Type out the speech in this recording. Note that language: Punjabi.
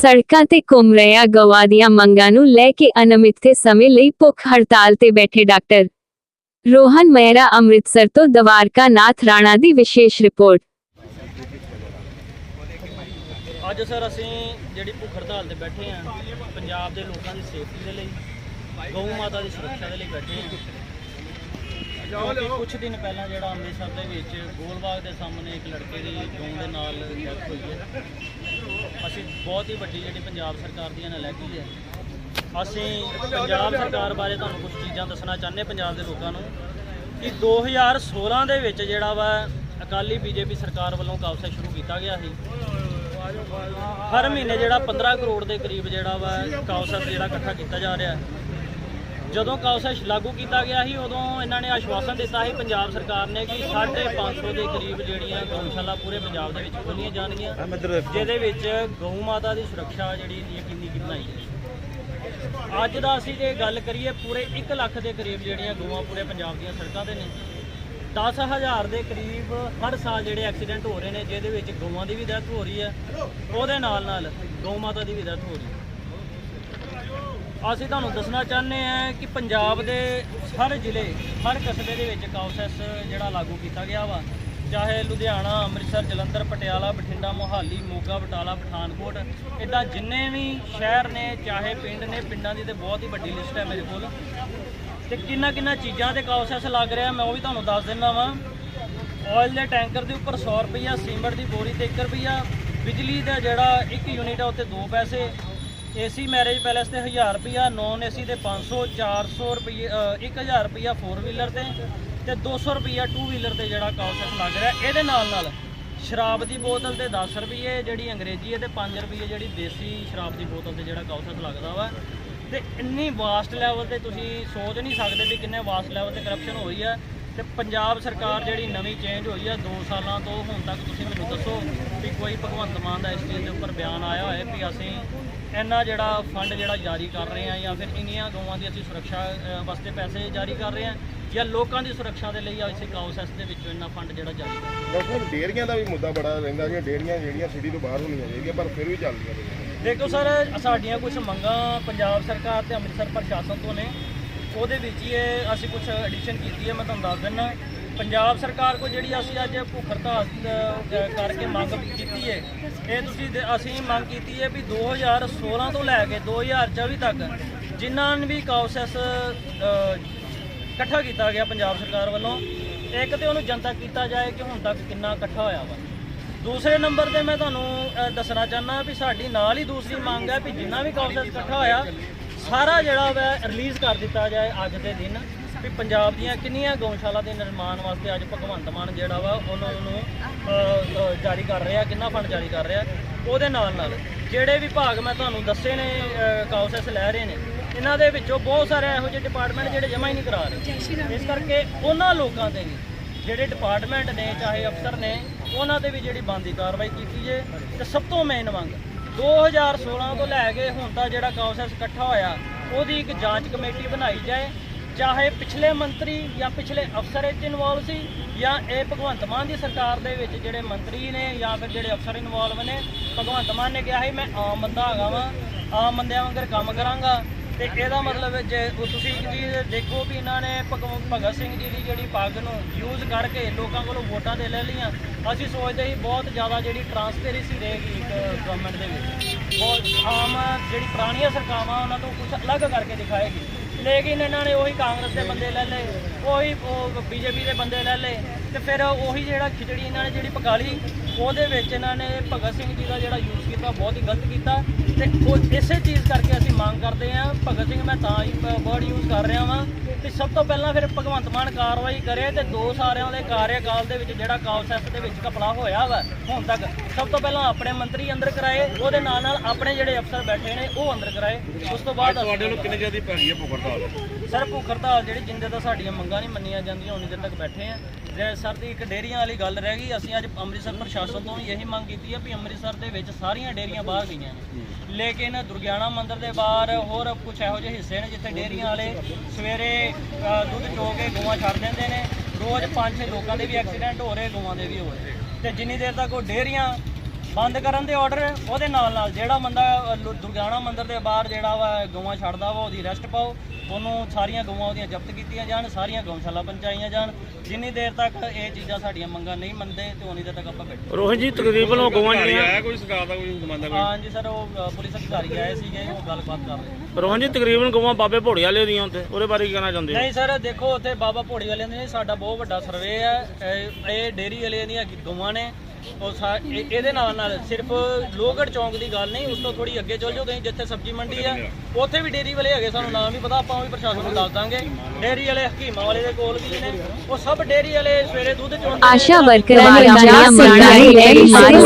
ਸੜਕਾਂ ਤੇ ਘੁੰਮ ਰਿਹਾ ਗਵਾ ਦੀਆਂ ਮੰਗਾਂ ਨੂੰ ਲੈ ਕੇ ਅਨਮਿੱਥੇ ਸਮੇਂ ਲਈ ਭੁੱਖ ਹੜਤਾਲ ਤੇ ਬੈਠੇ ਡਾਕਟਰ। ਰੋਹਨ ਮਹਿਰਾ ਅੰਮ੍ਰਿਤਸਰ ਤੋਂ ਦਵਾਰਕਾ ਨਾਥ ਰਾਣਾ ਦੀ ਵਿਸ਼ੇਸ਼ ਰਿਪੋਰਟ। ਅੱਜ ਸਰ ਅਸੀਂ ਜਿਹੜੀ ਭੁੱਖ ਹੜਤਾਲ ਤੇ ਬੈਠੇ ਹਾਂ, ਪੰਜਾਬ ਦੇ ਲੋਕਾਂ ਦੀ ਸੇਫਟੀ ਦੇ ਲਈ, ਗਊ ਮਾਤਾ ਦੀ ਸੁਰੱਖਿਆ ਦੇ ਲਈ ਬੈਠੇ ਹਾਂ। ਕਿਉਂਕਿ ਕੁਝ ਦਿਨ ਪਹਿਲਾਂ ਜਿਹੜਾ ਅੰਮ੍ਰਿਤਸਰ ਦੇ ਵਿੱਚ ਗੋਲਬਾਗ ਦੇ ਸਾਹਮਣੇ ਇੱਕ ਲੜਕੇ ਦੀ ਗਊ ਦੇ ਨਾਲ ਡੈਥ ਹੋਈ ਹੈ। ਅਸੀਂ ਬਹੁਤ ਹੀ ਵੱਡੀ ਜਿਹੜੀ ਪੰਜਾਬ ਸਰਕਾਰ ਦੀ ਅਣਲੈਕੀ ਹੈ ਅਸੀਂ ਪੰਜਾਬ ਸਰਕਾਰ ਬਾਰੇ ਤੁਹਾਨੂੰ ਕੁਝ ਚੀਜ਼ਾਂ ਦੱਸਣਾ ਚਾਹੁੰਦੇ ਪੰਜਾਬ ਦੇ ਲੋਕਾਂ ਨੂੰ ਕਿ 2016 ਦੇ ਵਿੱਚ ਜਿਹੜਾ ਵਾ ਅਕਾਲੀ ਬੀਜੇਪੀ ਸਰਕਾਰ ਵੱਲੋਂ ਕਾਬਸਾ ਸ਼ੁਰੂ ਕੀਤਾ ਗਿਆ ਸੀ ਹਰ ਮਹੀਨੇ ਜਿਹੜਾ 15 ਕਰੋੜ ਦੇ ਕਰੀਬ ਜਿਹੜਾ ਵਾ ਕਾਉਸਸ ਜਿਹੜਾ ਇਕੱਠਾ ਕੀਤਾ ਜਾ ਰਿਹਾ ਹੈ। ਜਦੋਂ ਕਾਉਸਸ ਲਾਗੂ ਕੀਤਾ ਗਿਆ ਸੀ ਉਦੋਂ ਇਹਨਾਂ ਨੇ ਆਸ਼ਵਾਸਨ ਦਿੱਤਾ ਸੀ ਪੰਜਾਬ ਸਰਕਾਰ ਨੇ ਕਿ 550 ਦੇ ਕਰੀਬ ਜਿਹੜੀਆਂ ਗਊਸ਼ਾਲਾ ਪੂਰੇ ਪੰਜਾਬ ਦੇ ਵਿੱਚ ਖੋਲੀਆਂ ਜਾਣਗੀਆਂ ਜਿਹਦੇ ਵਿੱਚ ਗਊ ਮਾਤਾ ਦੀ ਸੁਰੱਖਿਆ ਜਿਹੜੀ ਯਕੀਨੀ ਕੀ ਬਣਾਈ ਜਾਏ ਅੱਜ ਦਾ ਅਸੀਂ ਜੇ ਗੱਲ ਕਰੀਏ ਪੂਰੇ 1 ਲੱਖ ਦੇ ਕਰੀਬ ਜਿਹੜੀਆਂ ਗਊਆਂ ਪੂਰੇ ਪੰਜਾਬ ਦੀਆਂ ਸੜਕਾਂ ਤੇ ਨੇ। 10000 ਦੇ ਕਰੀਬ ਹਰ ਸਾਲ ਜਿਹੜੇ ਐਕਸੀਡੈਂਟ ਹੋ ਰਹੇ ਨੇ ਜਿਹਦੇ ਵਿੱਚ ਗਊਆਂ ਦੀ ਵੀ ਡੈਥ ਹੋ ਰਹੀ ਹੈ। ਉਹਦੇ ਨਾਲ ਨਾਲ ਗਊ ਮਾਤਾ ਦੀ ਵੀ ਡੈਥ ਹੋ ਰਹੀ ਹੈ। ਅਸੀਂ ਤੁਹਾਨੂੰ ਦੱਸਣਾ ਚਾਹੁੰਦੇ ਹਾਂ ਕਿ ਪੰਜਾਬ ਦੇ ਹਰ ਜ਼ਿਲ੍ਹੇ, ਹਰ ਕਸਬੇ ਦੇ ਵਿੱਚ ਕਾਉਸੈਸ ਜਿਹੜਾ ਲਾਗੂ ਕੀਤਾ ਗਿਆ ਵਾ। ਚਾਹੇ ਲੁਧਿਆਣਾ, ਅੰਮ੍ਰਿਤਸਰ, ਜਲੰਧਰ, ਪਟਿਆਲਾ, ਬਠਿੰਡਾ, ਮੋਹਾਲੀ, ਮੋਗਾ, ਬਟਾਲਾ, ਪਠਾਨਕੋਟ ਇਦਾਂ ਜਿੰਨੇ ਵੀ ਸ਼ਹਿਰ ਨੇ, ਚਾਹੇ ਪਿੰਡ ਨੇ, ਪਿੰਡਾਂ ਦੀ ਤੇ ਬਹੁਤ ਹੀ ਵੱਡੀ ਲਿਸਟ ਹੈ ਮੇਰੇ ਕੋਲ। ਤੇ ਕਿੰਨਾ ਕਿੰਨਾ ਚੀਜ਼ਾਂ ਤੇ ਕਾਉਸੈਸ ਲੱਗ ਰਿਹਾ, ਮੈਂ ਉਹ ਵੀ ਤੁਹਾਨੂੰ ਦੱਸ ਦਿੰਦਾ ਵਾਂ। ਆਇਲ ਦੇ ਟੈਂਕਰ ਦੇ ਉੱਪਰ 100 ਰੁਪਈਆ, ਸੀਮੈਂਟ ਦੀ ਬੋਰੀ ਤੇ 1 ਰੁਪਈਆ, ਬਿਜਲੀ ਦਾ ਜਿਹੜਾ 1 ਯੂਨਿਟ ਆ ਉੱਤੇ 2 ਪੈਸੇ। ਏਸੀ ਮੈਰਿਜ ਪੈਲੇਸ ਤੇ 1000 ਰੁਪਈਆ ਨੌਨ ਏਸੀ ਤੇ 500 400 ਰੁਪਈਏ 1000 ਰੁਪਈਆ 4 ਵੀਲਰ ਤੇ ਤੇ 200 ਰੁਪਈਆ 2 ਵੀਲਰ ਤੇ ਜਿਹੜਾ ਕਾਉਸੈਸ ਲੱਗ ਰਿਹਾ। ਇਹਦੇ ਨਾਲ ਨਾਲ ਸ਼ਰਾਬ ਦੀ ਬੋਤਲ ਤੇ 10 ਰੁਪਈਏ, ਜਿਹੜੀ ਅੰਗਰੇਜ਼ੀ ਹੈ, ਤੇ 5 ਰੁਪਈਏ ਜਿਹੜੀ ਦੇਸੀ ਸ਼ਰਾਬ ਦੀ ਬੋਤਲ ਤੇ ਜਿਹੜਾ ਕਾਉਸੈਸ ਲੱਗਦਾ ਵਾ। ਤੇ ਇੰਨੀ ਵਾਸਟ ਲੈਵਲ ਤੇ ਤੁਸੀਂ ਸੋਚ ਨਹੀਂ ਸਕਦੇ ਵੀ ਕਿੰਨੇ ਵਾਸਟ ਲੈਵਲ ਤੇ ਕਰਪਸ਼ਨ ਹੋਈ ਹੈ। ਤੇ ਪੰਜਾਬ ਸਰਕਾਰ ਜਿਹੜੀ ਨਵੀਂ ਚੇਂਜ ਹੋਈ ਹੈ 2 ਸਾਲਾਂ ਤੋਂ ਹੁਣ ਤੱਕ ਤੁਸੀਂ ਮੈਨੂੰ ਦੱਸੋ ਵੀ ਕੋਈ ਭਗਵੰਤ ਮਾਨ ਦਾ ਇਸ ਚੀਜ਼ ਦੇ ਉੱਪਰ ਬਿਆਨ ਆਇਆ ਹੋਏ ਵੀ ਅਸੀਂ ਇੰਨਾ ਜਿਹੜਾ ਫੰਡ ਜਿਹੜਾ ਜਾਰੀ ਕਰ ਰਹੇ ਹਾਂ ਜਾਂ ਫਿਰ ਇੰਨੀਆਂ ਗਊਆਂ ਦੀ ਅਸੀਂ ਸੁਰੱਖਿਆ ਵਾਸਤੇ ਪੈਸੇ ਜਾਰੀ ਕਰ ਰਹੇ ਹਾਂ ਜਾਂ ਲੋਕਾਂ ਦੀ ਸੁਰੱਖਿਆ ਦੇ ਲਈ ਅਸੀਂ ਕਾਉਸੈਸ ਦੇ ਵਿੱਚੋਂ ਇੰਨਾ ਫੰਡ ਜਿਹੜਾ ਜਾਰੀ ਕਰ ਰਹੇ ਡਾਕਟਰ ਸਾਹਿਬ ਡੇਅਰੀਆਂ ਦਾ ਵੀ ਮੁੱਦਾ ਬੜਾ ਰਹਿੰਦਾ ਕਿ ਡੇਅਰੀਆਂ ਜਿਹੜੀਆਂ ਸਿਟੀ ਤੋਂ ਬਾਹਰ ਹੋਣੀਆਂ ਚਾਹੀਦੀਆਂ ਪਰ ਫਿਰ ਵੀ ਚੱਲਦੀਆਂ ਦੇਖੋ ਸਰ ਸਾਡੀਆਂ ਕੁਝ ਮੰਗਾਂ ਪੰਜਾਬ ਸਰਕਾਰ ਤੇ ਅੰਮ੍ਰਿਤਸਰ ਪ੍ਰਸ਼ਾਸਨ ਤੋਂ ਨੇ। ਉਹਦੇ ਵਿੱਚ ਹੀ ਇਹ ਅਸੀਂ ਕੁਝ ਐਡੀਸ਼ਨ ਕੀਤੀ ਹੈ, ਮੈਂ ਤੁਹਾਨੂੰ ਦੱਸ ਦਿੰਦਾ ਪੰਜਾਬ ਸਰਕਾਰ ਕੋ ਜਿਹੜੀ ਅਸੀਂ ਅੱਜ ਭੁੱਖ ਹੜਤਾਲ ਕਰਕੇ ਮੰਗ ਕੀਤੀ ਹੈ, ਇਹ ਤੁਸੀਂ ਦੇ- ਅਸੀਂ ਮੰਗ ਕੀਤੀ ਹੈ ਵੀ 2016 ਤੋਂ ਲੈ ਕੇ 2024 ਤੱਕ ਜਿਨ੍ਹਾਂ ਨੇ ਵੀ ਕਾਉਸੈਸ ਇਕੱਠਾ ਕੀਤਾ ਗਿਆ ਪੰਜਾਬ ਸਰਕਾਰ ਵੱਲੋਂ, ਇੱਕ ਤੇ ਉਹਨੂੰ ਜਨਤਾ ਕੀਤਾ ਜਾਏ ਕਿ ਹੁਣ ਤੱਕ ਕਿੰਨਾ ਇਕੱਠਾ ਹੋਇਆ ਵਾ। ਦੂਸਰੇ ਨੰਬਰ ਤੇ ਮੈਂ ਤੁਹਾਨੂੰ ਦੱਸਣਾ ਚਾਹੁੰਦਾ ਵੀ ਸਾਡੀ ਨਾਲ ਹੀ ਦੂਸਰੀ ਮੰਗ ਹੈ ਵੀ ਜਿੰਨਾ ਵੀ ਕਾਉਂਸਲ ਇਕੱਠਾ ਹੋਇਆ ਸਾਰਾ ਜਿਹੜਾ ਵਾ ਰਿਲੀਜ਼ ਕਰ ਦਿੱਤਾ ਜਾਏ ਅੱਜ ਦੇ ਦਿਨ ਵੀ ਪੰਜਾਬ ਦੀਆਂ ਕਿੰਨੀਆਂ ਗਊਸ਼ਾਲਾ ਦੇ ਨਿਰਮਾਣ ਵਾਸਤੇ ਅੱਜ ਭਗਵੰਤ ਮਾਨ ਜਿਹੜਾ ਵਾ ਉਹਨਾਂ ਨੂੰ ਜਾਰੀ ਕਰ ਰਿਹਾ ਕਿੰਨਾ ਫੰਡ ਜਾਰੀ ਕਰ ਰਿਹਾ ਉਹਦੇ ਨਾਲ ਨਾਲ ਜਿਹੜੇ ਵਿਭਾਗ ਮੈਂ ਤੁਹਾਨੂੰ ਦੱਸੇ ਨੇ ਕਾਉਂਸਸ ਲੈ ਰਹੇ ਨੇ ਇਹਨਾਂ ਦੇ ਵਿੱਚੋਂ ਬਹੁਤ ਸਾਰੇ ਇਹੋ ਜਿਹੇ ਡਿਪਾਰਟਮੈਂਟ ਜਿਹੜੇ ਜਮ੍ਹਾਂ ਹੀ ਨਹੀਂ ਕਰਾ ਰਹੇ। ਇਸ ਕਰਕੇ ਉਹਨਾਂ ਲੋਕਾਂ ਤੇ ਵੀ ਜਿਹੜੇ ਡਿਪਾਰਟਮੈਂਟ ਨੇ ਚਾਹੇ ਅਫਸਰ ਨੇ ਉਹਨਾਂ ਤੇ ਵੀ ਜਿਹੜੀ ਬੰਦੀ ਕਾਰਵਾਈ ਕੀਤੀ ਜੇ ਤੇ ਸਭ ਤੋਂ ਮੇਨ ਮੰਗ 2016 ਤੋਂ ਲੈ ਕੇ ਹੁਣ ਤੱਕ ਜਿਹੜਾ ਕਾਉਂਸਸ ਇਕੱਠਾ ਹੋਇਆ, ਉਹਦੀ ਇੱਕ ਜਾਂਚ ਕਮੇਟੀ ਬਣਾਈ ਜਾਏ, ਚਾਹੇ ਪਿਛਲੇ ਮੰਤਰੀ ਜਾਂ ਪਿਛਲੇ ਅਫਸਰ ਇਹ ਇਨਵੋਲਵ ਸੀ, ਜਾਂ ਇਹ ਭਗਵੰਤ ਮਾਨ ਦੀ ਸਰਕਾਰ ਦੇ ਵਿੱਚ ਜਿਹੜੇ ਮੰਤਰੀ ਨੇ ਜਾਂ ਫਿਰ ਜਿਹੜੇ ਅਫਸਰ ਇਨਵੋਲਵ ਨੇ, ਭਗਵੰਤ ਮਾਨ ਨੇ ਕਿਹਾ ਸੀ, ਮੈਂ ਆਮ ਬੰਦਾ ਹੈਗਾ ਵਾਂ, ਆਮ ਬੰਦਿਆਂ ਵਾਂਗਰ ਕੰਮ ਕਰਾਂਗਾ। ਤੇ ਇਹਦਾ ਮਤਲਬ ਹੈ ਜੇ ਉਹ ਤੁਸੀਂ ਇੱਕ ਚੀਜ਼ ਦੇਖੋ ਵੀ ਇਹਨਾਂ ਨੇ ਭਗਵ- ਭਗਤ ਸਿੰਘ ਜੀ ਦੀ ਜਿਹੜੀ ਪੱਗ ਨੂੰ ਯੂਜ਼ ਕਰਕੇ ਲੋਕਾਂ ਕੋਲੋਂ ਵੋਟਾਂ ਦੇ ਲੈ ਲਈਆਂ, ਅਸੀਂ ਸੋਚਦੇ ਸੀ ਬਹੁਤ ਜ਼ਿਆਦਾ ਜਿਹੜੀ ਟਰਾਂਸਪੇਰੈਂਸੀ ਰਹੇਗੀ ਇੱਕ ਗਵਰਨਮੈਂਟ ਦੇ ਵਿੱਚ। ਬਹੁਤ ਆਮ ਜਿਹੜੀ ਪੁਰਾਣੀਆਂ ਸਰਕਾਰਾਂ ਉਹਨਾਂ ਤੋਂ ਕੁਝ ਅਲੱਗ ਕਰਕੇ ਦਿਖਾਏਗੀ। ਲੇਕਿਨ ਇਹਨਾਂ ਨੇ ਉਹੀ ਕਾਂਗਰਸ ਦੇ ਬੰਦੇ ਲੈ ਲਏ, ਉਹੀ ਉਹ ਬੀਜੇਪੀ ਦੇ ਬੰਦੇ ਲੈ ਲਏ, ਤੇ ਫਿਰ ਉਹੀ ਜਿਹੜਾ ਖਿਚੜੀ ਇਹਨਾਂ ਨੇ ਜਿਹੜੀ ਪਕਾ ਉਹਦੇ ਵਿੱਚ ਇਹਨਾਂ ਨੇ ਭਗਤ ਸਿੰਘ ਜੀ ਦਾ ਜਿਹੜਾ ਯੂਜ਼ ਕੀਤਾ ਬਹੁਤ ਹੀ ਗਲਤ ਕੀਤਾ ਤੇ ਉਹ ਇਸੇ ਚੀਜ਼ ਕਰਕੇ ਅਸੀਂ ਮੰਗ ਕਰਦੇ ਹਾਂ ਭਗਤ ਸਿੰਘ ਮੈਂ ਤਾਂ ਹੀ ਵਰਡ ਯੂਜ਼ ਕਰ ਰਿਹਾ ਵਾਂ ਤੇ ਸਭ ਤੋਂ ਪਹਿਲਾਂ ਫਿਰ ਭਗਵੰਤ ਮਾਨ ਕਾਰਵਾਈ ਕਰੇ ਤੇ ਦੋ ਸਾਰਿਆਂ ਦੇ ਕਾਰਜਕਾਲ ਦੇ ਵਿੱਚ ਜਿਹੜਾ ਕਾਉਂਸੈਸ ਦੇ ਵਿੱਚ ਕਪਲਾ ਹੋਇਆ ਵਾ ਹੁਣ ਤੱਕ ਸਭ ਤੋਂ ਪਹਿਲਾਂ ਆਪਣੇ ਮੰਤਰੀ ਅੰਦਰ ਕਰਾਏ ਉਹਦੇ ਨਾਲ ਨਾਲ ਆਪਣੇ ਜਿਹੜੇ ਅਫਸਰ ਬੈਠੇ ਨੇ ਉਹ ਅੰਦਰ ਕਰਾਏ ਉਸ ਤੋਂ ਬਾਅਦ ਤੁਹਾਡੇ ਵੱਲੋਂ ਕਿੰਨੇ ਜ਼ਿਆਦਾ ਪੈ ਗਈ ਹੈ ਭੁੱਖ ਹੜਤਾਲ ਸਰ ਭੁੱਖ ਹੜਤਾਲ ਜਿਹੜੀ ਜਿੰਦੇ ਦਾ ਸਾਡੀਆਂ ਮੰਗਾਂ ਨਹੀਂ ਮੰਨੀਆਂ ਜਾਂਦੀਆਂ ਉਨੀ ਦੇਰ ਤੱਕ ਬੈਠੇ ਆ। ਜੇ ਸਰ ਦੀ ਇੱਕ ਡੇਅਰੀਆਂ ਵਾਲੀ ਗੱਲ ਰਹਿ ਗਈ। ਅਸੀਂ ਅੱਜ ਅੰਮ੍ਰਿਤਸਰ ਪ੍ਰਸ਼ਾਸਨ ਤੋਂ ਇਹੀ ਮੰਗ ਕੀਤੀ ਹੈ ਵੀ ਅੰਮ੍ਰਿਤਸਰ ਦੇ ਵਿੱਚ ਸਾਰੀਆਂ ਡੇਅਰੀਆਂ ਬਾਹਰ ਗਈਆਂ। ਨੇ ਲੇਕਿਨ ਦੁਰਗਿਆਣਾ ਮੰਦਿਰ ਦੇ ਬਾਹਰ ਹੋਰ ਕੁਝ ਇਹੋ ਜਿਹੇ ਹਿੱਸੇ ਨੇ ਜਿੱਥੇ ਡੇਅਰੀਆਂ ਵਾਲੇ ਸਵੇਰੇ ਦੁੱਧ ਚੋ ਕੇ ਗਊਆਂ ਛੱਡ ਦਿੰਦੇ ਨੇ। ਰੋਜ਼ ਪੰਜ ਛੇ ਲੋਕਾਂ ਦੇ ਵੀ ਐਕਸੀਡੈਂਟ ਹੋ ਰਹੇ, ਗਊਆਂ ਦੇ ਵੀ ਹੋ ਰਹੇ। ਤੇ ਜਿੰਨੀ ਦੇਰ ਤੱਕ ਉਹ ਡੇਅਰੀਆਂ ਬੰਦ ਕਰਨ ਦੇ ਆਰਡਰ ਉਹਦੇ ਨਾਲ ਨਾਲ ਜਿਹੜਾ ਬੰਦਾ ਲੁ- ਦੁਰਗਿਆਣਾ ਮੰਦਿਰ ਦੇ ਬਾਹਰ ਜਿਹੜਾ ਵਾ ਗਊਆਂ ਛੱਡਦਾ ਵਾ, ਉਹਦੀ ਅਰੈਸਟ ਪਾਓ। ਉਹਨੂੰ ਸਾਰੀਆਂ ਗਊਆਂ ਉਹਦੀਆਂ ਜ਼ਬਤ ਕੀਤੀਆਂ ਜਾਣ ਸਾਰੀਆਂ ਗਊਸ਼ਾਲਾ ਪਹੁੰਚਾਈਆਂ ਜਾਣ। ਜਿੰਨੀ ਦੇਰ ਤੱਕ ਇਹ ਚੀਜ਼ਾਂ ਸਾਡੀਆਂ ਮੰਗਾਂ ਨਹੀਂ ਮੰਨਦੇ ਤੇ ਉਨੀ ਦੇਰ ਤੱਕ ਆਪਾਂ ਬੈਠੇ ਰੋਹਿਤ ਜੀ ਤਕਰੀਬਨ ਉਹ ਗਊਆਂ ਜਿਹੜੀਆਂ ਆਇਆ ਕੋਈ ਸਰਕਾਰ ਦਾ ਕੋਈ ਨੁਮਾਇੰਦਾ ਕੋਈ? ਹਾਂਜੀ ਸਰ ਉਹ ਪੁਲਿਸ ਅਧਿਕਾਰੀ ਆਏ ਸੀਗੇ ਉਹ ਗੱਲਬਾਤ ਕਰ ਰਹੇ ਨੇ। ਰੋਹਨ ਜੀ ਤਕਰੀਬਨ ਗਊਆਂ ਬਾਬੇ ਭੋੜੇ ਵਾਲੇ ਦੀਆਂ ਉੱਤੇ ਉਹਦੇ ਬਾਰੇ ਕੀ ਕਹਿਣਾ ਚਾਹੁੰਦੇ ਨਹੀਂ ਸਰ ਦੇਖੋ ਉੱਥੇ ਬਾਬਾ ਭੋੜੀ ਵਾਲਿਆਂ ਦੇ ਸਾਡਾ ਬਹੁਤ ਵੱਡਾ ਸਰਵੇ ਹੈ। ਇਹ- ਇਹ ਡੇਰੀ ਵਾਲਿਆਂ ਦੀਆਂ ਗਊਆਂ ਨੇ ਉਹ ਸਾ- ਇਹ- ਇਹਦੇ ਨਾਲ ਨਾਲ ਸਿਰਫ ਲੋਹਗੜ ਚੌਂਕ ਦੀ ਗੱਲ ਨਹੀਂ ਉਸ ਤੋਂ ਥੋੜੀ ਅੱਗੇ ਚਲ ਜਾਓ ਤੁਸੀਂ ਜਿੱਥੇ ਸਬਜ਼ੀ ਮੰਡੀ ਹੈ ਉੱਥੇ ਵੀ ਡੇਰੀ ਵਾਲੇ ਹੈਗੇ ਸਾਨੂੰ ਨਾਮ ਵੀ ਪਤਾ ਆਪਾਂ ਉਹ ਵੀ ਪ੍ਰਸ਼ਾਸਨ ਨੂੰ ਦੱਸ ਦਾਂਗੇ। ਡੇਰੀ ਵਾਲੇ ਹਕੀਮਾਂ ਵਾਲੇ ਦੇ ਕੋਲ ਵੀ ਨੇ ਉਹ ਸਭ ਡੇਰੀ ਵਾਲੇ ਸਵੇਰੇ ਦੁੱਧ ਚੋਣ ਆਸ਼ਾ ਵਰਕਰਾਂ ਨੇ ਗਾਈਆਂ ਸਰਕਾਰੀ ਡੇਅਰੀ ਮਾਰ। ਲਈ